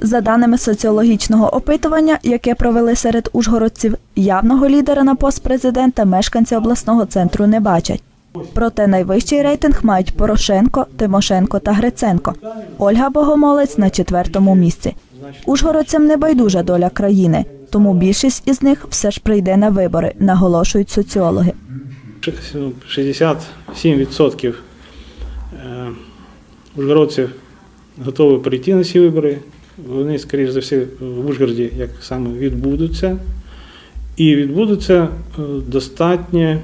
За даними соціологічного опитування, яке провели серед ужгородців, явного лідера на пост президента мешканці обласного центру не бачать. Проте найвищий рейтинг мають Порошенко, Тимошенко та Гриценко. Ольга Богомолець на четвертому місці. Ужгородцям не байдужа доля країни, тому більшість із них все ж прийде на вибори, наголошують соціологи. 67% е, ужгородців готові прийти на ці вибори. Вони, скоріш за все, в Ужгороді як саме відбудуться. І відбудуться е, достатньо е,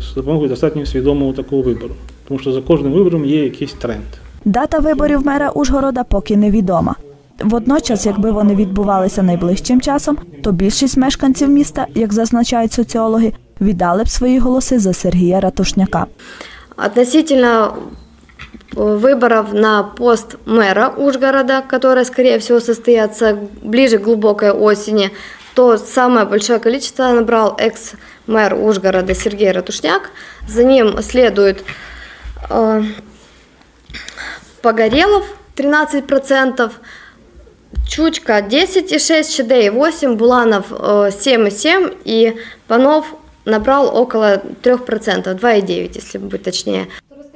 з допомогою достатньо свідомого такого вибору. Тому що за кожним вибором є якийсь тренд. Дата виборів мера Ужгорода поки невідома. Водночас, якби вони відбувалися найближчим часом, то більшість мешканців міста, як зазначають соціологи, віддали б свої голоси за Сергія Ратушняка. Относительно выборов на пост мэра Ужгорода, которые, скорее всего, состоятся ближе к глубокой осени, то самое большое количество набрал экс-мэр Ужгорода Сергей Ратушняк. За ним следует э, Погорелов 13%, Чучка 10,6, Чедей 8, Буланов э, 7,7 и Панов набрал около 3%, 2,9, если быть точнее.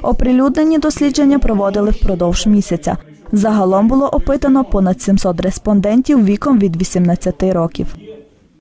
Оприлюднені дослідження проводили впродовж місяця. Загалом було опитано понад 700 респондентів віком від 18 років.